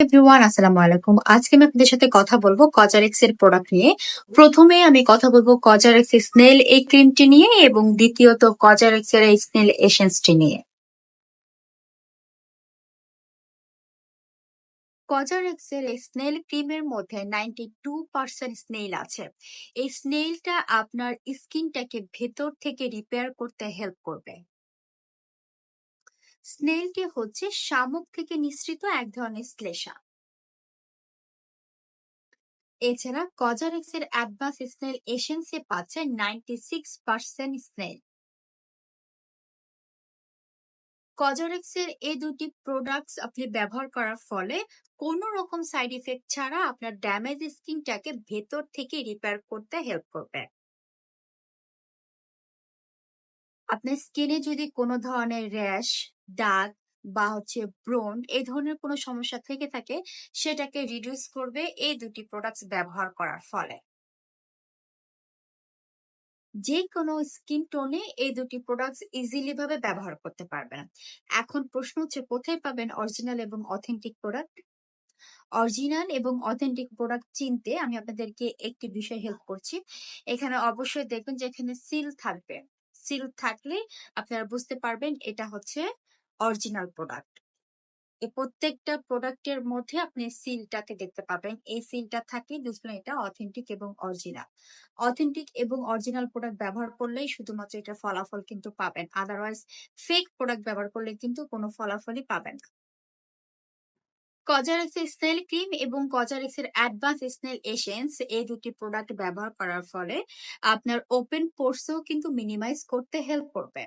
Everyone আসসালামু আলাইকুম। আজকে আমি আপনাদের সাথে কথা বলব কজারেক্স এর প্রোডাক্ট নিয়ে। প্রথমে আমি কথা বলব কজারেক্স স্নেল এই ক্রিমটি নিয়ে এবং দ্বিতীয়ত কজারেক্স এর এই স্নেল এসেন্সটি নিয়ে। কজারেক্স এর এই স্নেল ক্রিমের মধ্যে নাইনটি টু পার্সেন্ট স্নেল আছে। এই স্নেলটা আপনার স্কিনটাকে ভেতর থেকে রিপেয়ার করতে হেল্প করবে। স্নেলটি হচ্ছে শামুক থেকে নিঃসৃত এক ধরনের শ্লেষা। এছাড়া কজারেক্স এর অ্যাডভান্স স্নেল এসেন্সে পাচ্ছে ninety six percent snail. COSRX এর এই দুটি প্রোডাক্টস আপনি ব্যবহার করার ফলে কোনো রকম সাইড ইফেক্ট ছাড়া আপনার ড্যামেজ স্কিনটাকে ভেতর থেকে রিপেয়ার করতে হেল্প করবে। আপনার স্কিনে যদি কোনো ধরনের র্যাশ দাগ বা হচ্ছে ব্রণ এই ধরনের কোনো সমস্যা থেকে থাকে, সেটাকে রিডিউস করবে এই দুটি প্রোডাক্টস ব্যবহার করার ফলে। যে কোনো স্কিন টোনে এই দুটি প্রোডাক্টস ইজিলি ভাবে ব্যবহার করতে পারবেন। এখন প্রশ্ন হচ্ছে, কোথায় পাবেন অরিজিনাল এবং অথেন্টিক প্রোডাক্ট অরিজিনাল এবং অথেন্টিক প্রোডাক্ট চিনতে আমি আপনাদেরকে একটি বিষয় হেল্প করছি। এখানে অবশ্যই দেখবেন যে এখানে সিল থাকবে। সিল থাকলে আপনারা বুঝতে পারবেন এটা হচ্ছে অরিজিনাল প্রোডাক্ট এই প্রত্যেকটা প্রোডাক্টের মধ্যে আপনি সিলটাকে দেখতে পাবেন। এই সিলটা থাকে বুঝবেন এটা অথেন্টিক এবং অরিজিনাল অথেন্টিক এবং অরিজিনাল প্রোডাক্ট ব্যবহার করলেই শুধুমাত্র এটা ফলাফল কিন্তু পাবেন। আদারওয়াইজ ফেক প্রোডাক্ট ব্যবহার করলে কিন্তু কোনো ফলাফলই পাবেন কজারেক্সের স্নেল ক্রিম এবং কজারেক্সের অ্যাডভান্স স্নেল এসেন্স এই দুটি প্রোডাক্ট ব্যবহার করার ফলে আপনার ওপেন পোর্সও কিন্তু মিনিমাইজ করতে হেল্প করবে।